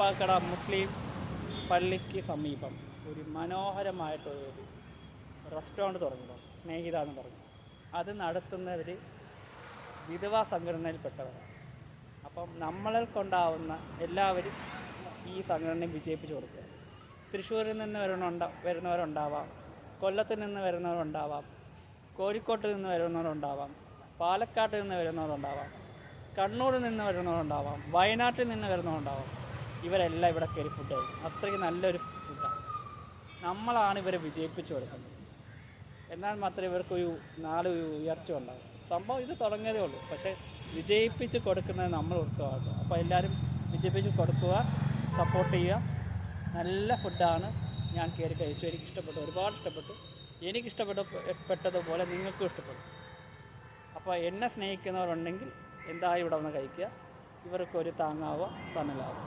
കടപ്പാക്കട മുസ്ലിം പള്ളിക്ക് സമീപം ഒരു മനോഹരമായിട്ടൊരു റെസ്റ്റോറന്റ് തുടങ്ങിയിട്ടുണ്ട് സ്നേഹിത എന്ന് പറഞ്ഞു. അത് നടത്തുന്നവർ വിധവാ സംഘടനയിൽപ്പെട്ടവരാണ്. അപ്പം നമ്മളിൽ കൊണ്ടാവുന്ന എല്ലാവരും ഈ സംഘടനയെ വിജയിപ്പിച്ചു കൊടുക്കുക. തൃശ്ശൂരിൽ നിന്ന് വരുന്നുണ്ട വരുന്നവരുണ്ടാവാം കൊല്ലത്ത് നിന്ന് വരുന്നവരുണ്ടാവാം കോഴിക്കോട്ട് നിന്ന് വരുന്നവരുണ്ടാവാം പാലക്കാട്ട് നിന്ന് വരുന്നവരുണ്ടാവാം കണ്ണൂരിൽ നിന്ന് വരുന്നവരുണ്ടാവാം വയനാട്ടിൽ നിന്ന് വരുന്നവരുണ്ടാവാം. ഇവരെല്ലാം ഇവിടെ കയറി ഫുഡ് കഴിക്കും. അത്രയ്ക്ക് നല്ലൊരു ഫുഡാണ് നമ്മളാണ് ഇവരെ വിജയിപ്പിച്ചു കൊടുക്കുന്നത്. എന്നാൽ മാത്രമേ ഇവർക്കൊരു നാല് ഉയർച്ച ഉണ്ടാവും. സംഭവം ഇത് തുടങ്ങിയതേ ഉള്ളൂ. പക്ഷേ വിജയിപ്പിച്ച് കൊടുക്കുന്നത് നമ്മൾ ഉറപ്പാക്കുക. അപ്പോൾ എല്ലാവരും വിജയിപ്പിച്ച് കൊടുക്കുക സപ്പോർട്ട് ചെയ്യുക. നല്ല ഫുഡാണ് ഞാൻ കയറി കഴിച്ചു. എനിക്ക് ഇഷ്ടപ്പെട്ടു ഒരുപാട് ഇഷ്ടപ്പെട്ടു. എനിക്ക് ഇഷ്ടപ്പെട്ടതുപോലെ പെട്ടതുപോലെ നിങ്ങൾക്കും ഇഷ്ടപ്പെടും അപ്പോൾ എന്നെ സ്നേഹിക്കുന്നവരുണ്ടെങ്കിൽ എന്തായാലും ഇവിടെ വന്ന് കഴിക്കുക? ഇവർക്കൊരു താങ്ങാവുക തണലാവോ?